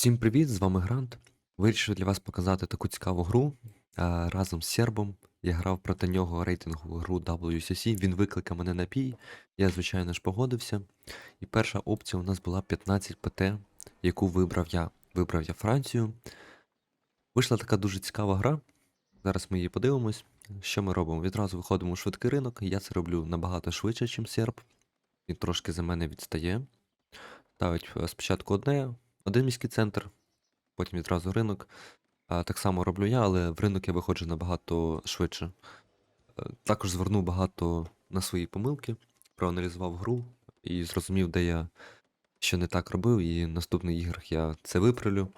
Всім привіт, з вами Грант. Вирішив для вас показати таку цікаву гру разом з Сербом. Я грав проти нього рейтингову гру WCC. Він викликав мене на пій. Я, звичайно ж, погодився. І перша опція у нас була 15 ПТ, яку вибрав я. Вибрав я Францію. Вийшла така дуже цікава гра. Зараз ми її подивимось. Що ми робимо? Відразу виходимо у швидкий ринок. Я це роблю набагато швидше, ніж Серб. Він трошки за мене відстає. Ставить е, спочатку одне, один міський центр, потім відразу ринок. Так само роблю я, але в ринок я виходжу набагато швидше. Е, Також звернув багато на свої помилки, проаналізував гру і зрозумів, де я що не так робив, і в наступних іграх я це виправлю.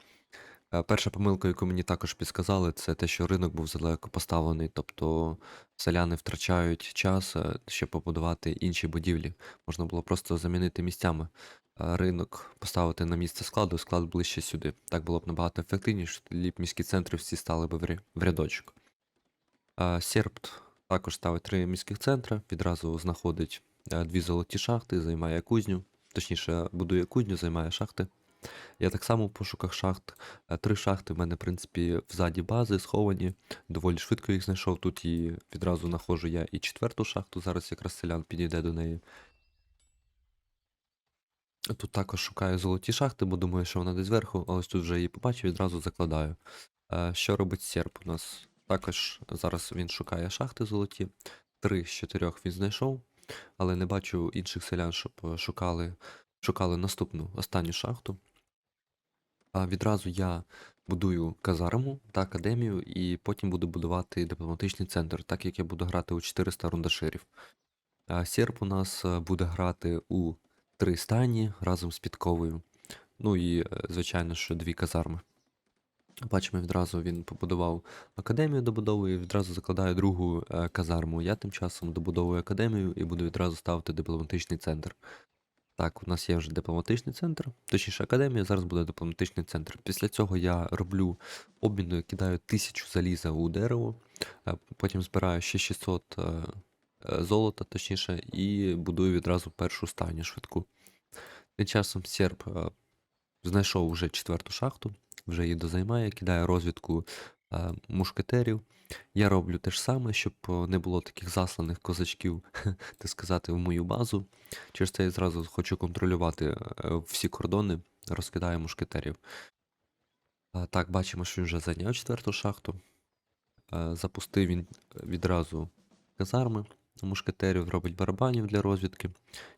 Е, Перша помилка, яку мені також підсказали, це те, що ринок був задалеко поставлений, тобто селяни втрачають час, е, щоб побудувати інші будівлі. Можна було просто замінити місцями ринок поставити на місце складу, склад ближче сюди. Так було б набагато ефективніше, тоді міські центри всі стали б в рядочок. А, Сербт також ставить три міських центри, відразу знаходить е, дві золоті шахти, займає кузню. Точніше, будує кузню, займає шахти. Я так само в пошуках шахт. Е, Три шахти в мене, в принципі, взаді бази сховані. Доволі швидко їх знайшов. Тут і відразу знаходжу я і четверту шахту. Зараз якраз селян підійде до неї. Тут також шукаю золоті шахти, бо думаю, що вона десь зверху, а ось тут вже її побачив, відразу закладаю. Е, Що робить серп у нас? Також зараз він шукає шахти золоті. Три з чотирьох він знайшов, але не бачу інших селян, щоб е, шукали, шукали наступну останню шахту. А відразу я будую казарму та академію, і потім буду будувати дипломатичний центр, так як я буду грати у 400 рундаширів. Серп у нас е, буде грати у три стані разом з підковою. Ну і, е, звичайно, що дві казарми. Бачимо, відразу він побудував академію добудовує, відразу закладає другу е, казарму. Я тим часом добудовую академію і буду відразу ставити дипломатичний центр. Так, у нас є вже дипломатичний центр, точніше академія, зараз буде дипломатичний центр. Після цього я роблю обміну, кидаю тисячу заліза у дерево, е, потім збираю ще 600 е, е, золота, точніше, і будую відразу першу стайню швидку. Тим часом серб е, знайшов вже четверту шахту, вже її дозаймає, кидає розвідку е, мушкетерів. Я роблю те ж саме, щоб е, не було таких засланих козачків, так сказати, в мою базу. Через це я зразу хочу контролювати всі кордони, розкидаю мушкетерів. Так, бачимо, що він вже зайняв четверту шахту. Запустив він відразу казарми мушкетерів, робить барабанів для розвідки.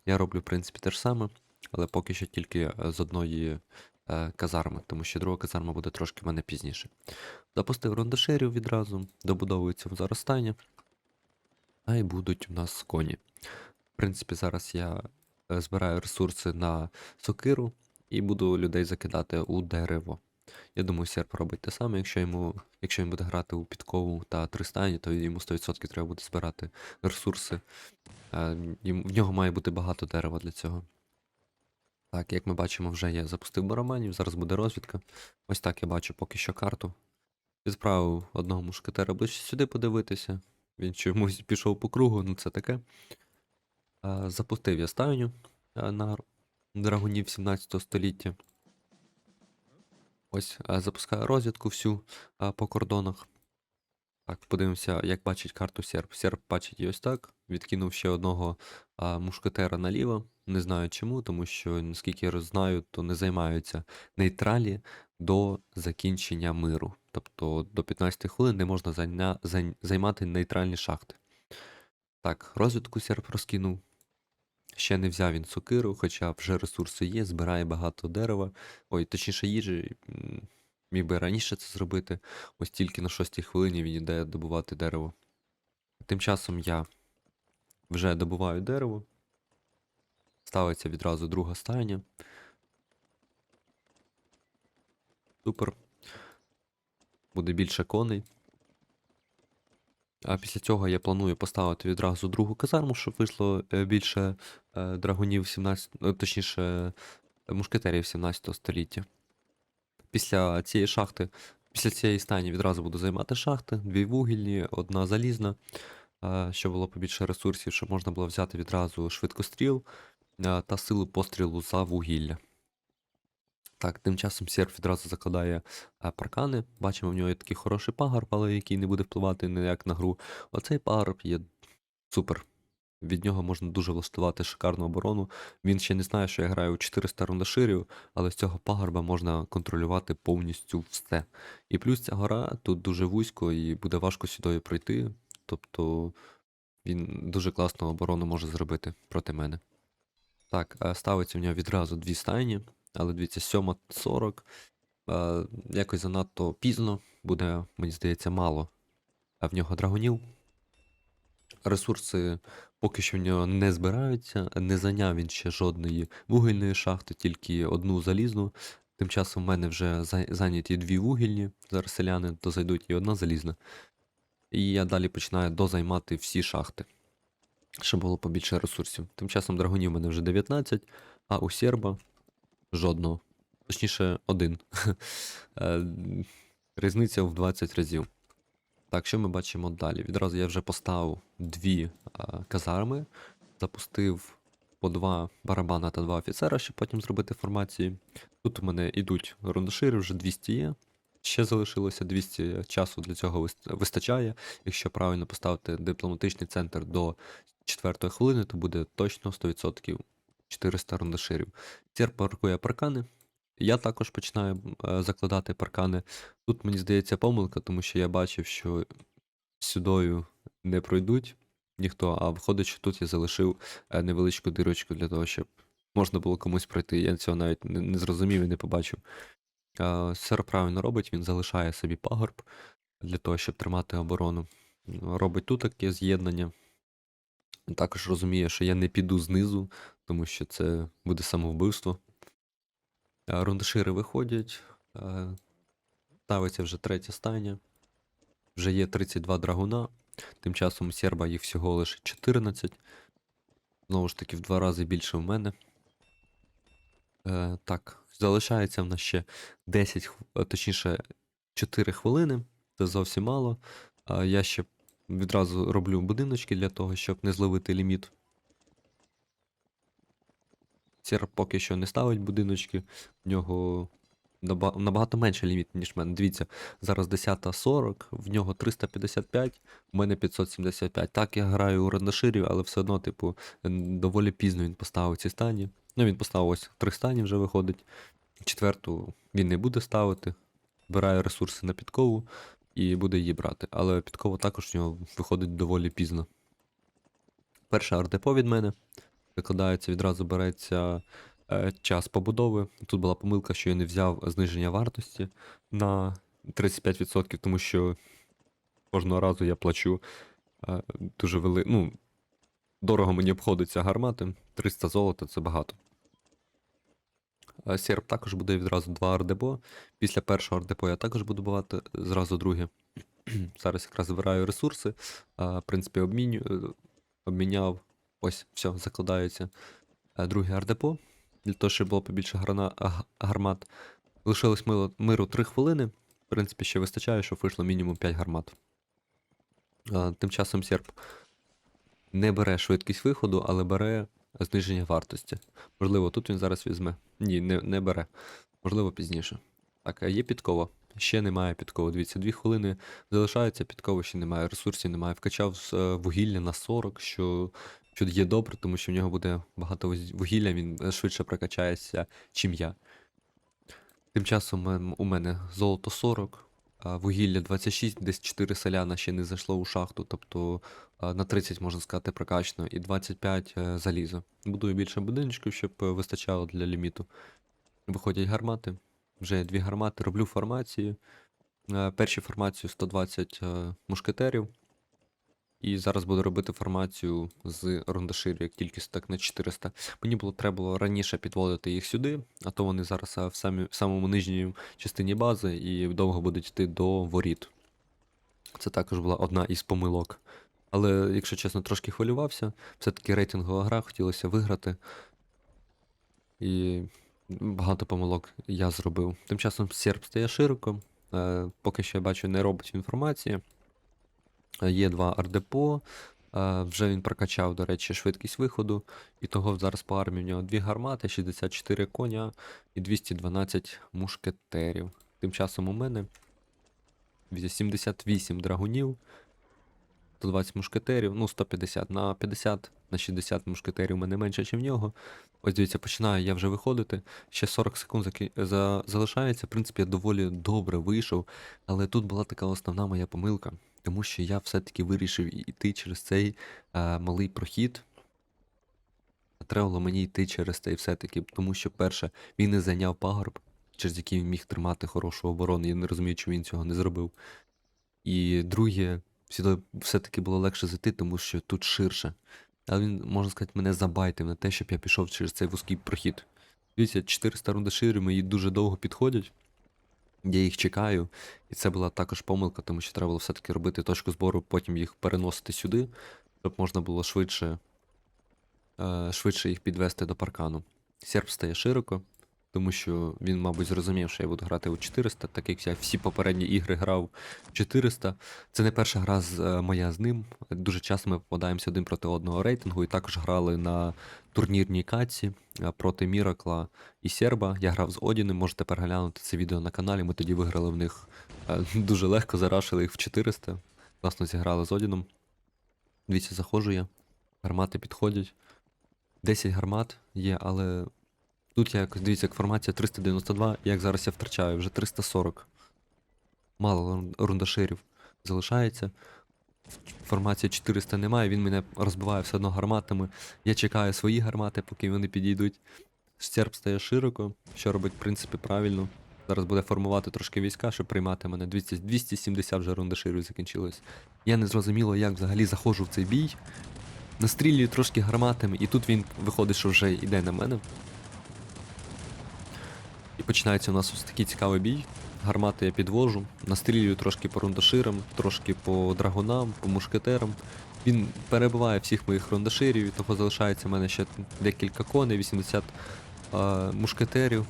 Я роблю, в принципі, те ж саме, але поки що тільки е, з одної е, казарми, тому що друга казарма буде трошки в мене пізніше. Запустив рондашерів відразу, добудовується в заростання, а й будуть у нас коні. В принципі, зараз я е, збираю ресурси на сокиру і буду людей закидати у дерево. Я думаю, серп робить те саме, якщо йому, якщо він буде грати у підкову та тристані, то йому 100% треба буде збирати ресурси. В нього має бути багато дерева для цього. Так, як ми бачимо, вже я запустив барабанів, зараз буде розвідка. Ось так я бачу поки що карту. Відправив одного мушкетера ближче сюди подивитися. Він чомусь пішов по кругу, ну це таке. Запустив я стайню на драгунів 17 століття. Ось запускаю розвідку всю по кордонах. Так, подивимося, як бачить карту серп. Серп бачить її ось так. Відкинув ще одного а, мушкетера наліво. Не знаю чому, тому що, наскільки я знаю, то не займаються нейтралі до закінчення миру. Тобто до 15 хвилин не можна зайня... зай- займати нейтральні шахти. Так, розвідку серп розкинув. Ще не взяв він сокиру, хоча вже ресурси є, збирає багато дерева. Ой, точніше їжі. Міг би раніше це зробити. Ось тільки на 6 хвилині він йде добувати дерево. Тим часом я вже добуваю дерево. Ставиться відразу друга стайня. Супер. Буде більше коней. А після цього я планую поставити відразу другу казарму, щоб вийшло е, більше е, драгунів 17, е, точніше, мушкетерів 17 століття. Після цієї шахти, після цієї стані відразу буду займати шахти, дві вугільні, одна залізна, е, щоб було побільше ресурсів, щоб можна було взяти відразу швидкостріл е, та силу пострілу за вугілля. Так, тим часом серф відразу закладає е, паркани. Бачимо, в нього є такий хороший пагорб, але який не буде впливати ніяк на гру. Оцей пагорб є супер. Від нього можна дуже влаштувати шикарну оборону. Він ще не знає, що я граю 400 рундаширів, але з цього пагорба можна контролювати повністю все. І плюс ця гора тут дуже вузько і буде важко сюди пройти. Тобто він дуже класну оборону може зробити проти мене. Так, е, ставиться в нього відразу дві стайні, але дивіться, 7.40. Е, якось занадто пізно, буде, мені здається, мало. А в нього драгонів. Ресурси поки що в нього не збираються, не зайняв він ще жодної вугільної шахти, тільки одну залізну. Тим часом в мене вже зайняті дві вугільні, зараз селяни дозайдуть і одна залізна. І я далі починаю дозаймати всі шахти, щоб було побільше ресурсів. Тим часом драгонів в мене вже 19, а у серба жодного. Точніше, один. Е, Різниця в 20 разів. Так, що ми бачимо далі? Відразу я вже поставив дві а, казарми, запустив по два барабана та два офіцера, щоб потім зробити формації. Тут у мене йдуть рундашири, вже 200 є. Ще залишилося 200 часу для цього вистачає. Якщо правильно поставити дипломатичний центр до 4 хвилини, то буде точно 100% 400 рундаширів. Цір паркує паркани. Я також починаю е, закладати паркани. Тут мені здається помилка, тому що я бачив, що сюдою не пройдуть ніхто, а виходить, що тут я залишив е, невеличку дирочку для того, щоб можна було комусь пройти. Я цього навіть не, зрозумів і не побачив. Сер правильно робить, він залишає собі пагорб для того, щоб тримати оборону. Робить тут таке з'єднання. Також розуміє, що я не піду знизу, тому що це буде самовбивство. Е, Рундашири виходять. е, Ставиться вже третя стайня. Вже є 32 драгуна. Тим часом у серба їх всього лише 14. Знову ж таки, в два рази більше в мене. Е, так, залишається в нас ще 10, е, точніше, 4 хвилини. Це зовсім мало. А я ще відразу роблю будиночки для того, щоб не зловити ліміт. Сер поки що не ставить будиночки, в нього набагато менше ліміт, ніж в мене. Дивіться, зараз 10.40, в нього 355, в мене 575. Так, я граю у рандаширів, але все одно, типу, доволі пізно він поставив ці стані. Ну, він поставив ось три стані вже виходить. Четверту він не буде ставити. Збирає ресурси на підкову і буде її брати. Але підкова також в нього виходить доволі пізно. Перша ардепо від мене. Викладається, відразу береться е, час побудови. Тут була помилка, що я не взяв зниження вартості на 35%, тому що кожного разу я плачу е, дуже вели... Ну, дорого мені обходиться гармати. 300 золота це багато. Е, Серб також буде відразу два ардепо. Після першого ардепо я також буду бувати зразу друге. Зараз якраз збираю ресурси. В принципі, обміню... обміняв. Ось, все, закладається е, друге ардепо. Для того, щоб було побільше грана... гармат. Лишилось мило... миру 3 хвилини. В принципі, ще вистачає, щоб вийшло мінімум 5 гармат. Е, Тим часом серб не бере швидкість виходу, але бере зниження вартості. Можливо, тут він зараз візьме. Ні, не, не бере. Можливо, пізніше. Так, а є підкова. Ще немає підкови. Дивіться, 2 хвилини залишається, підкови ще немає, ресурсів немає. Вкачав е, вугілля на 40, що, що є добре, тому що в нього буде багато вугілля, він е, швидше прокачається, чим я. Тим часом у мене золото 40, вугілля 26, десь 4 селяна ще не зайшло у шахту, тобто на 30, можна сказати, прокачано, і 25 е, заліза. Будую більше будиночків, щоб е, вистачало для ліміту. Виходять гармати. Вже дві гармати, роблю формації. Е, Перші формацію 120 е, мушкетерів. І зараз буду робити формацію з рундаширів, як тільки так на 400. Мені було треба було раніше підводити їх сюди, а то вони зараз в самі, в самому нижній частині бази і довго будуть йти до воріт. Це також була одна із помилок. Але, якщо чесно, трошки хвилювався. Все-таки рейтингова гра, хотілося виграти. І багато помилок я зробив. Тим часом серб стає широко. Е, поки що я бачу, не робить інформації. Е, Є два ардепо. Е, Вже він прокачав, до речі, швидкість виходу. І того зараз по армії в нього 2 гармати, 64 коня і 212 мушкетерів. Тим часом у мене 78 драгунів, 120 мушкетерів, ну 150 на 50 на 60 мушкетерів у мене менше, ніж в нього. Ось дивіться, починаю я вже виходити. Ще 40 секунд залишається. В принципі, я доволі добре вийшов, але тут була така основна моя помилка, тому що я все-таки вирішив йти через цей е, малий прохід. Треба було мені йти через цей все-таки, тому що, перше, він не зайняв пагорб, через який він міг тримати хорошу оборону. Я не розумію, чому він цього не зробив. І друге, все-таки було легше зайти, тому що тут ширше. Але він, можна сказати, мене забайтив на те, щоб я пішов через цей вузький прохід. Дивіться, 400 рундаширів мої дуже довго підходять. Я їх чекаю, і це була також помилка, тому що треба було все-таки робити точку збору, потім їх переносити сюди, щоб можна було швидше, е, швидше їх підвести до паркану. Серп стає широко, тому що він, мабуть, зрозумів, що я буду грати у 400, так як я всі попередні ігри грав 400. Це не перша гра з, е, моя з ним. Дуже часто ми попадаємося один проти одного рейтингу, і також грали на турнірній каці е, проти Міракла і Серба. Я грав з Одіним, можете переглянути це відео на каналі. Ми тоді виграли в них е, дуже легко, зарашили їх в 400. Класно зіграли з Одіном. Дивіться, заходжу я. Гармати підходять. 10 гармат є, але тут я якось дивіться, як формація 392, як зараз я втрачаю, вже 340. Мало рундаширів залишається. Формації 400 немає, він мене розбиває все одно гарматами. Я чекаю свої гармати, поки вони підійдуть. Стерп стає широко, що робить, в принципі, правильно. Зараз буде формувати трошки війська, щоб приймати мене. 200, 270 вже рундаширів закінчилось. Я не зрозуміло, як взагалі заходжу в цей бій. Настрілюю трошки гарматами, і тут він виходить, що вже йде на мене. І починається у нас ось такий цікавий бій. Гармати я підвожу, настрілюю трошки по рундаширам, трошки по драгунам, по мушкетерам. Він перебиває всіх моїх рундаширів, і того залишається в мене ще декілька коней, 80 е, мушкетерів.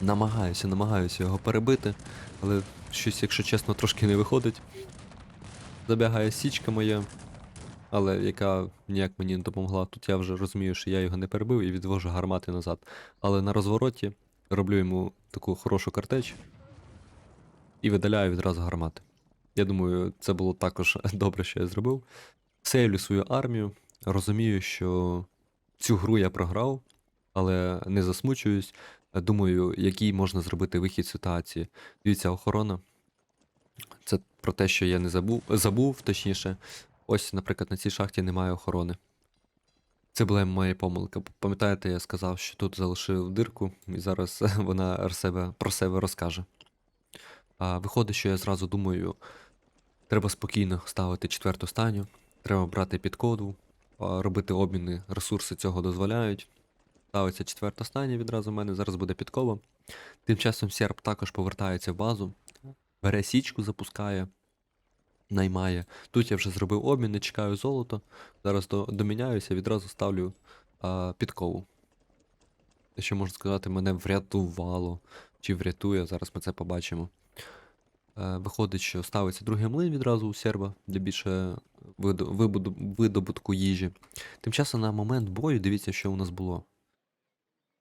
Намагаюся, намагаюся його перебити, але щось, якщо чесно, трошки не виходить. Забігає січка моя, але яка ніяк мені не допомогла. Тут я вже розумію, що я його не перебив і відвожу гармати назад. Але на розвороті роблю йому таку хорошу картеч і видаляю відразу гармати. Я думаю, це було також добре, що я зробив. Сейвлю свою армію, розумію, що цю гру я програв, але не засмучуюсь. Думаю, який можна зробити вихід з ситуації. Дивіться, охорона. Це про те, що я не забув, забув, точніше. Ось, наприклад, на цій шахті немає охорони. Це була моя помилка. Пам'ятаєте, я сказав, що тут залишив дирку, і зараз вона про себе розкаже. А, виходить, що я зразу думаю, треба спокійно ставити четверту станю, треба брати підкоду, робити обміни, ресурси цього дозволяють. Ставиться четверта стання відразу в мене, зараз буде підкова. Тим часом серп також повертається в базу, бере січку, запускає, наймає. Тут я вже зробив обміни, чекаю золото. Зараз до, доміняюся, відразу ставлю а, підкову. Те, що можна сказати, мене врятувало. Чи врятує, зараз ми це побачимо. Е, виходить, що ставиться другий млин відразу у серба для більше видо, видобутку їжі. Тим часом на момент бою, дивіться, що у нас було.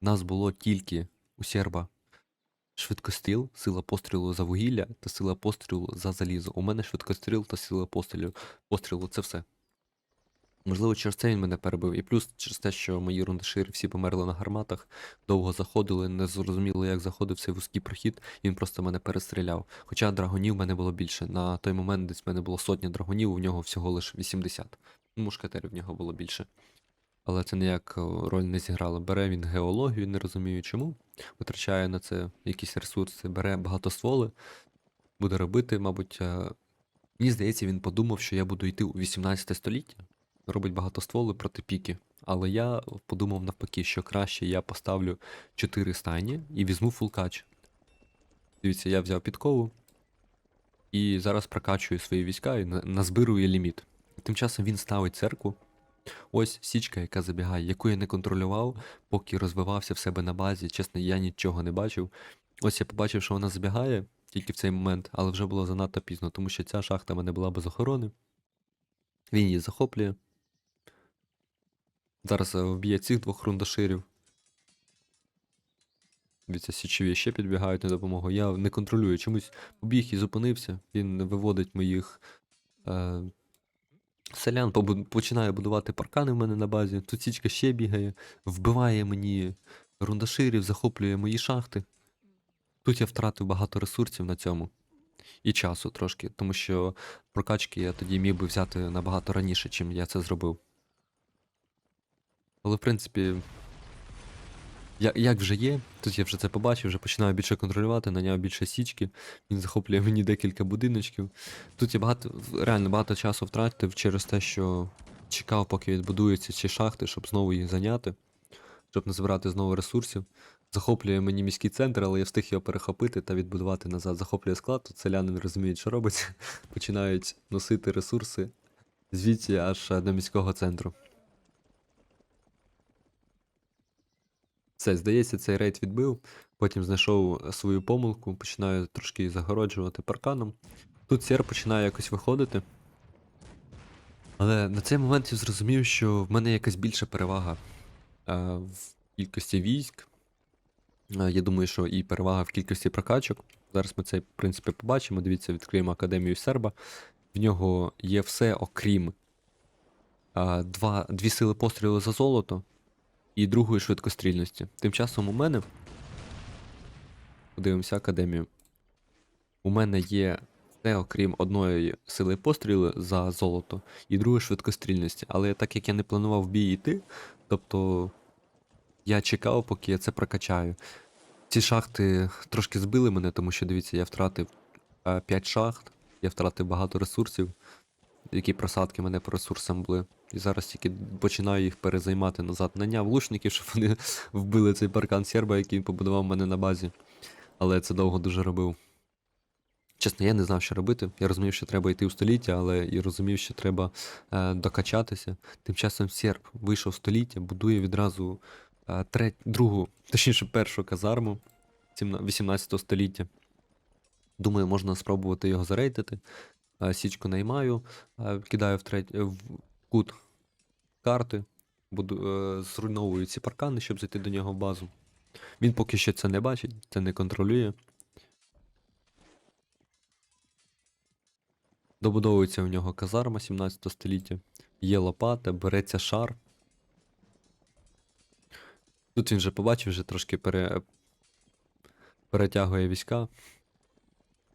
У нас було тільки у серба швидкостріл, сила пострілу за вугілля та сила пострілу за залізо. У мене швидкостріл та сила пострілу. пострілу це все. Можливо, через це він мене перебив. І плюс через те, що мої рундашири всі померли на гарматах, довго заходили, не зрозуміло, як заходив цей вузький прохід, він просто мене перестріляв. Хоча драгонів в мене було більше. На той момент десь в мене було сотня драгонів, у нього всього лише 80. Ну, Мушкетерів в нього було більше. Але це ніяк роль не зіграло. Бере він геологію, не розумію чому. Витрачає на це якісь ресурси, бере багатостволи, буде робити, мабуть. е, Мені здається, він подумав, що я буду йти у 18 століття, робить багатостволи проти піки. Але я подумав навпаки, що краще я поставлю 4 стайні і візьму фулкач. Дивіться, я взяв підкову і зараз прокачую свої війська і на- назбирую ліміт. Тим часом він ставить церкву. Ось січка, яка забігає, яку я не контролював, поки розвивався в себе на базі. Чесно, я нічого не бачив. Ось я побачив, що вона забігає тільки в цей момент, але вже було занадто пізно, тому що ця шахта мене була без охорони. Він її захоплює. Зараз е, вб'є цих двох рундаширів. Дивіться, січові ще підбігають на допомогу. Я не контролюю. Чомусь побіг і зупинився. Він виводить моїх е, селян, починає будувати паркани в мене на базі. Тут січка ще бігає, вбиває мені рундаширів, захоплює мої шахти. Тут я втратив багато ресурсів на цьому. І часу трошки, тому що прокачки я тоді міг би взяти набагато раніше, чим я це зробив. Але в принципі, я, як вже є, тут я вже це побачив, вже починаю більше контролювати, наняв більше січки, він захоплює мені декілька будиночків. Тут я багато, реально багато часу втратив через те, що чекав, поки відбудуються ці шахти, щоб знову їх зайняти, щоб не збирати знову ресурсів. Захоплює мені міський центр, але я встиг його перехопити та відбудувати назад. Захоплює склад, тут селяни не розуміють, що робить. Починають носити ресурси звідси аж до міського центру. Все, здається, цей рейд відбив. Потім знайшов е, свою помилку, починаю трошки загороджувати парканом. Тут сер починає якось виходити. Але на цей момент я зрозумів, що в мене якась більша перевага е, в кількості військ. Е, Я думаю, що і перевага в кількості прокачок. Зараз ми це, в принципі, побачимо. Дивіться, відкриємо академію серба. В нього є все, окрім е, два, дві сили пострілу за золото і другої швидкострільності. Тим часом у мене. Подивимося академію. У мене є все, окрім одної сили пострілу за золото і другої швидкострільності. Але так як я не планував бій йти, тобто я чекав, поки я це прокачаю. Ці шахти трошки збили мене, тому що дивіться, я втратив 5 шахт, я втратив багато ресурсів, які просадки мене по ресурсам були. І зараз тільки починаю їх перезаймати назад. Наняв лучників, щоб вони вбили цей паркан серба, який він побудував мене на базі. Але це довго дуже робив. Чесно, я не знав, що робити. Я розумів, що треба йти у століття, але і розумів, що треба е, докачатися. Тим часом серб вийшов століття, будує відразу е, треть, другу, точніше, першу казарму 18 століття. Думаю, можна спробувати його зарейдити. Е, Січку наймаю, е, кидаю в, треть, в кут карти, буду, е, зруйновую ці паркани, щоб зайти до нього в базу. Він поки що це не бачить, це не контролює. Добудовується у нього казарма 17 століття. Є лопата, береться шар. Тут він вже побачив, вже трошки пере... перетягує війська.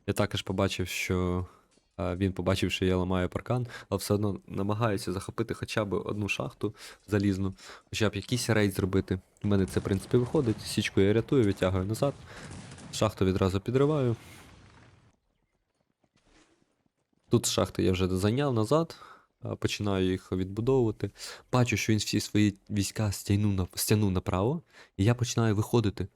Я також побачив, що він побачив, що я ламаю паркан, але все одно намагається захопити хоча б одну шахту залізну, хоча б якийсь рейд зробити. У мене це, в принципі, виходить. Січку я рятую, відтягую назад. Шахту відразу підриваю. Тут шахти я вже зайняв назад, починаю їх відбудовувати. Бачу, що він всі свої війська стягнув, на, стягнув направо, і я починаю виходити.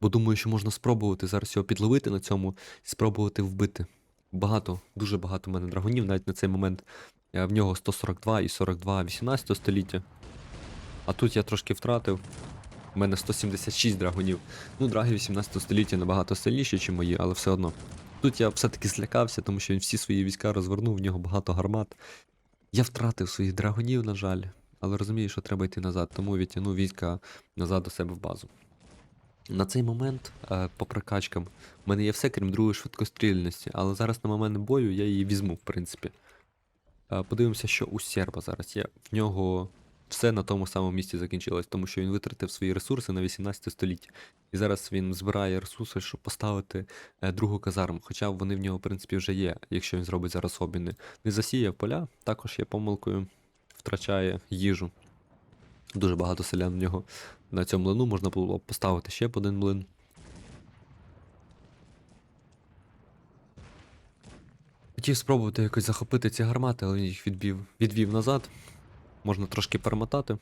Бо думаю, що можна спробувати зараз його підловити на цьому і спробувати вбити. Багато, дуже багато в мене драгунів, навіть на цей момент. Е, В нього 142 і 42 18 століття. А тут я трошки втратив. У мене 176 драгунів. Ну, драги 18 століття набагато сильніші, ніж мої, але все одно. Тут я все-таки злякався, тому що він всі свої війська розвернув, в нього багато гармат. Я втратив своїх драгунів, на жаль, але розумію, що треба йти назад, тому відтягнув війська назад до себе в базу. На цей момент, е, по прокачкам, в мене є все, крім другої швидкострільності, але зараз на момент бою я її візьму, в принципі. Е, Подивимося, що у серба зараз є. В нього все на тому самому місці закінчилось, тому що він витратив свої ресурси на 18 століття. І зараз він збирає ресурси, щоб поставити е, другу казарму. Хоча вони в нього, в принципі, вже є, якщо він зробить зараз обміни. Не засіяв поля, також є помилкою, втрачає їжу. Дуже багато селян в нього на цьому млину можна було поставити ще б один млин. Хотів спробувати якось захопити ці гармати, але він їх відвів, відвів назад. Можна трошки перемотати.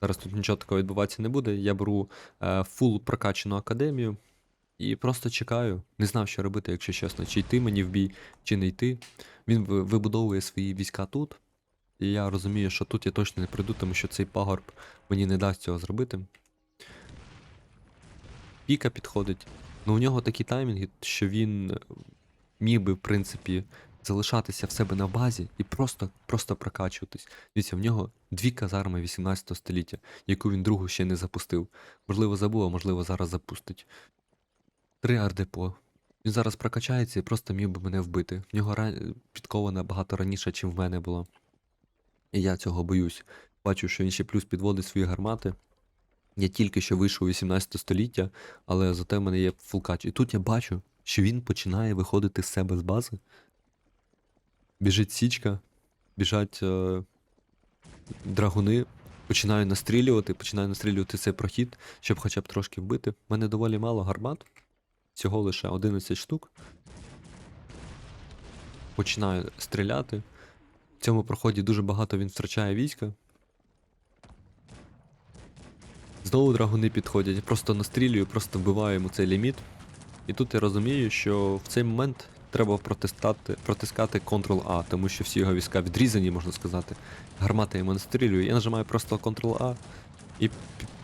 Зараз тут нічого такого відбуватися не буде. Я беру е, фул прокачану академію і просто чекаю. Не знав, що робити, якщо чесно. Чи йти мені в бій, чи не йти. Він вибудовує свої війська тут. І я розумію, що тут я точно не прийду, тому що цей пагорб мені не дасть цього зробити. Піка підходить. Ну у нього такі таймінги, що він е, міг би, в принципі, залишатися в себе на базі і просто, просто прокачуватись. Дивіться, в нього дві казарми 18 століття, яку він другу ще не запустив. Можливо, забув, а можливо, зараз запустить. Три ардепо. Він зараз прокачається і просто міг би мене вбити. В нього ра... підкова набагато раніше, ніж в мене було. І я цього боюсь. Бачу, що він ще плюс підводить свої гармати. Я тільки що вийшов у 18 століття, але зате в мене є фулкач. І тут я бачу, що він починає виходити з себе з бази. Біжить січка, біжать е, драгуни, починаю настрілювати, починаю настрілювати цей прохід, щоб хоча б трошки вбити. У мене доволі мало гармат, всього лише 11 штук. Починаю стріляти. В цьому проході дуже багато він втрачає війська. Знову драгуни підходять, я просто настрілюю, просто вбиваю йому цей ліміт. І тут я розумію, що в цей момент треба протискати, Ctrl-A, тому що всі його війська відрізані, можна сказати. Гармата йому настрілює. Я нажимаю просто Ctrl-A і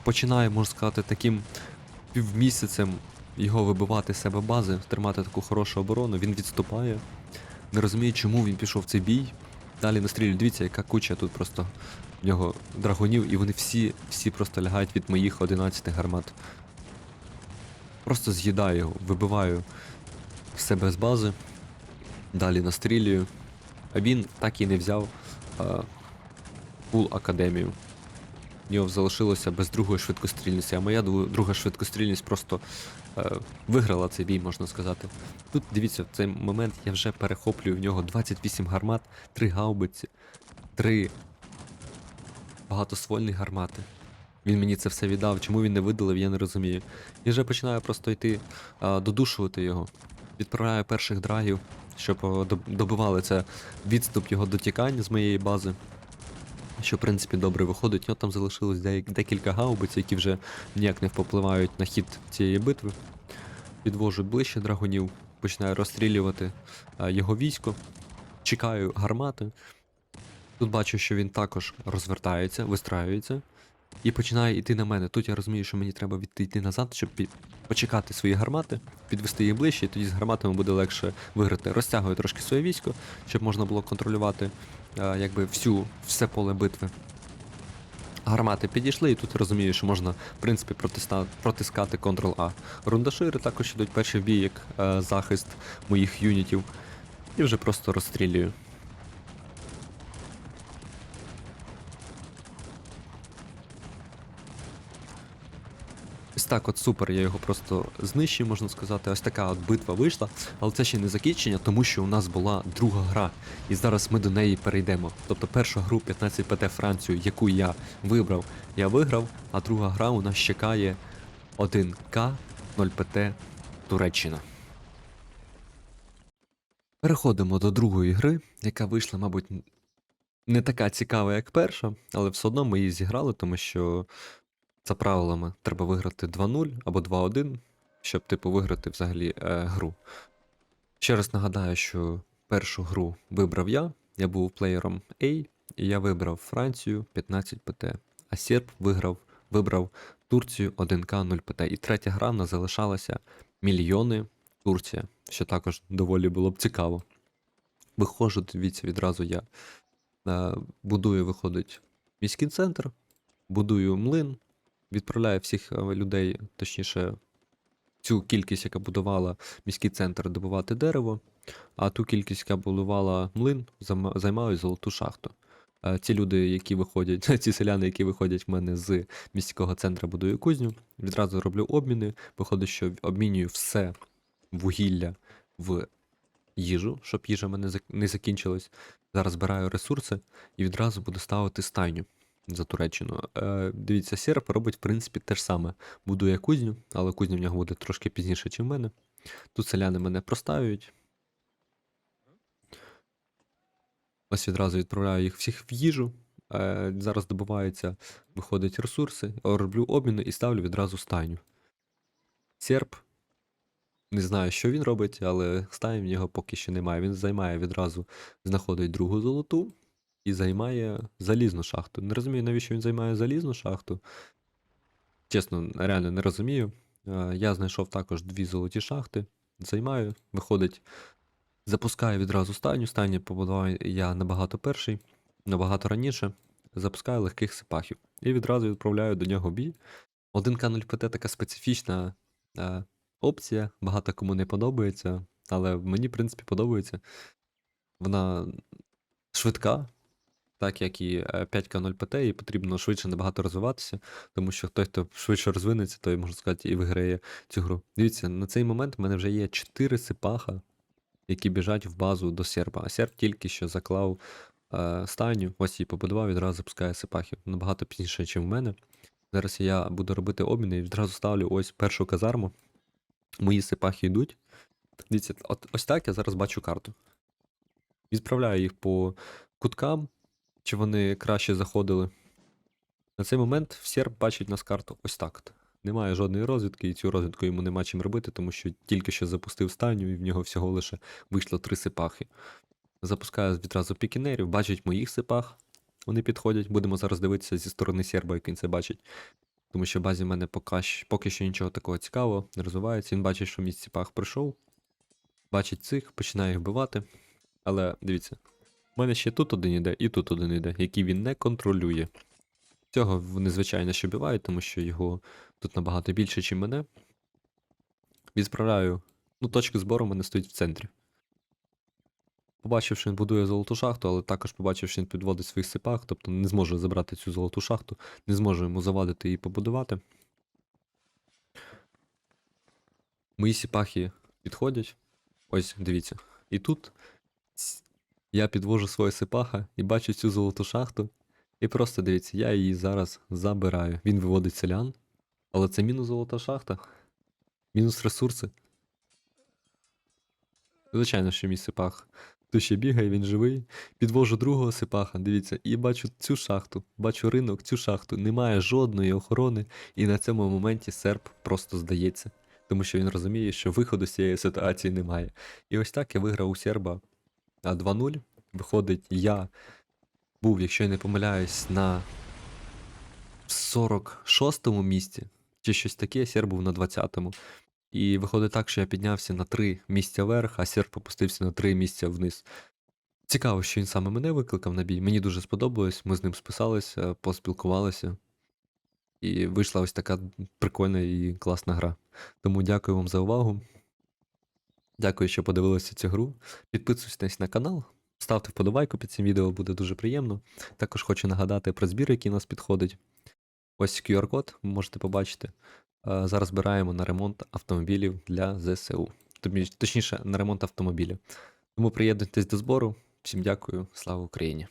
починаю, можна сказати, таким півмісяцем його вибивати з себе бази, тримати таку хорошу оборону. Він відступає. Не розумію, чому він пішов в цей бій. Далі настрілюю. Дивіться, яка куча тут просто в нього драгунів, і вони всі, всі просто лягають від моїх 11 гармат. Просто з'їдаю його, вибиваю себе з бази, далі настрілюю. А він так і не взяв пул академію. В нього залишилося без другої швидкострільності, а моя друга швидкострільність просто виграла цей бій, можна сказати. Тут дивіться, в цей момент я вже перехоплюю в нього 28 гармат, 3 гаубиці, 3 багатоствольні гармати. Він мені це все віддав. Чому він не видалив, я не розумію. І вже починаю просто йти а, додушувати його. Відправляю перших драгів, щоб добивали це відступ його дотікань з моєї бази. Що, в принципі, добре виходить. Нього там залишилось декілька гаубиць, які вже ніяк не впливають на хід цієї битви. Підвожу ближче драгунів, починаю розстрілювати його військо. Чекаю гармати. Тут бачу, що він також розвертається, вистраюється і починає йти на мене. Тут я розумію, що мені треба відійти назад, щоб пі- почекати свої гармати, підвести їх ближче, і тоді з гарматами буде легше виграти. Розтягую трошки своє військо, щоб можна було контролювати е, якби всю, все поле битви. Гармати підійшли, і тут розумію, що можна, в принципі, протиста- протискати Ctrl-A. Рундашири також йдуть перші в бій як е, захист моїх юнітів. І вже просто розстрілюю. Ось так от супер, я його просто знищив, можна сказати. Ось така от битва вийшла. Але це ще не закінчення, тому що у нас була друга гра. І зараз ми до неї перейдемо. Тобто першу гру 15 ПТ Францію, яку я вибрав, я виграв, а друга гра у нас чекає 1К 0 ПТ Туреччина. Переходимо до другої гри, яка вийшла, мабуть, не така цікава, як перша, але все одно ми її зіграли, тому що за правилами треба виграти 2-0 або 2-1, щоб, типу, виграти взагалі е, гру. Ще раз нагадаю, що першу гру вибрав я, я був плеєром A, і я вибрав Францію 15 ПТ, а Серб виграв, вибрав Турцію 1К 0 ПТ. І третя гра в нас залишалася мільйони Турція, що також доволі було б цікаво. Виходжу, дивіться, відразу я е, будую, виходить, міський центр, будую млин, відправляю всіх е, людей, точніше, цю кількість, яка будувала міський центр, добувати дерево, а ту кількість, яка будувала млин, займа- займають золоту шахту. Е, Ці люди, які виходять, ці селяни, які виходять в мене з міського центру, будую кузню, відразу роблю обміни. Виходить, що обмінюю все вугілля в їжу, щоб їжа мене не закінчилась. Зараз збираю ресурси і відразу буду ставити стайню за Туреччину. Е, дивіться, Серп робить, в принципі, те ж саме. Будує кузню, але кузня в нього буде трошки пізніше, ніж в мене. Тут селяни мене простаюють. Ось відразу відправляю їх всіх в їжу. Е, зараз добуваються, виходять ресурси, роблю обміни і ставлю відразу стайню. Серп. Не знаю, що він робить, але стаї в нього поки що немає. Він займає відразу, знаходить другу золоту і займає залізну шахту. Не розумію, навіщо він займає залізну шахту. Чесно, реально не розумію. Е, Я знайшов також дві золоті шахти. Займаю, виходить Запускаю відразу стайню. Стайню побудував я набагато перший, набагато раніше. Запускаю легких сипахів. І відразу відправляю до нього бій. 1К0ПТ така специфічна е, опція, багато кому не подобається, але мені, в принципі, подобається. Вона швидка, так як і е, 5К0ПТ, і потрібно швидше набагато розвиватися, тому що той, хто швидше розвинеться, той, можна сказати, і виграє цю гру. Дивіться, на цей момент в мене вже є 4 сипаха, які біжать в базу до серпа. А серп тільки що заклав е, стайню, ось її побудував, відразу запускає сипахів. Набагато пізніше, ніж в мене. Зараз я буду робити обміни і відразу ставлю ось першу казарму. Мої сипахи йдуть. Дивіться, от, ось так я зараз бачу карту. Відправляю їх по куткам, чи вони краще заходили. На цей момент серп бачить нас карту ось так. Немає жодної розвідки, і цю розвідку йому нема чим робити, тому що тільки що запустив станю, і в нього всього лише вийшло три сипахи. Запускаю відразу пікінерів, бачить моїх сипах. Вони підходять. Будемо зараз дивитися зі сторони серба, як він це бачить. Тому що в базі в мене поки, що нічого такого цікавого не розвивається. Він бачить, що мій сипах прийшов. Бачить цих, починає їх вбивати. Але дивіться, в мене ще тут один іде і тут один іде, який він не контролює. Цього вони, звичайно, що бивають, тому що його тут набагато більше, ніж мене. Відправляю. Ну, точка збору в мене стоїть в центрі. Побачив, що він будує золоту шахту, але також побачив, що він підводить своїх сипах, тобто не зможе забрати цю золоту шахту, не зможе йому завадити її побудувати. Мої сіпахи підходять. Ось, дивіться. І тут я підвожу свого сипаха і бачу цю золоту шахту. І просто дивіться, я її зараз забираю. Він виводить селян, але це мінус золота шахта, мінус ресурси. Звичайно, що мій сипах. Тут ще бігає, він живий. Підвожу другого сипаха, дивіться, і бачу цю шахту, бачу ринок, цю шахту. Немає жодної охорони, і на цьому моменті серп просто здається. Тому що він розуміє, що виходу з цієї ситуації немає. І ось так я виграв у серба 2-0. Виходить, я був, якщо я не помиляюсь, на 46-му місці, чи щось таке, серб був на 20-му. І виходить так, що я піднявся на 3 місця вверх, а серб опустився на 3 місця вниз. Цікаво, що він саме мене викликав на бій. Мені дуже сподобалось, ми з ним списалися, поспілкувалися. І вийшла ось така прикольна і класна гра. Тому дякую вам за увагу. Дякую, що подивилися цю гру. Підписуйтесь на канал, ставте вподобайку під цим відео, буде дуже приємно. Також хочу нагадати про збір, який у нас підходить. Ось QR-код, ви можете побачити. Е, Зараз збираємо на ремонт автомобілів для ЗСУ. Точніше, на ремонт автомобілів. Тому приєднуйтесь до збору. Всім дякую, слава Україні!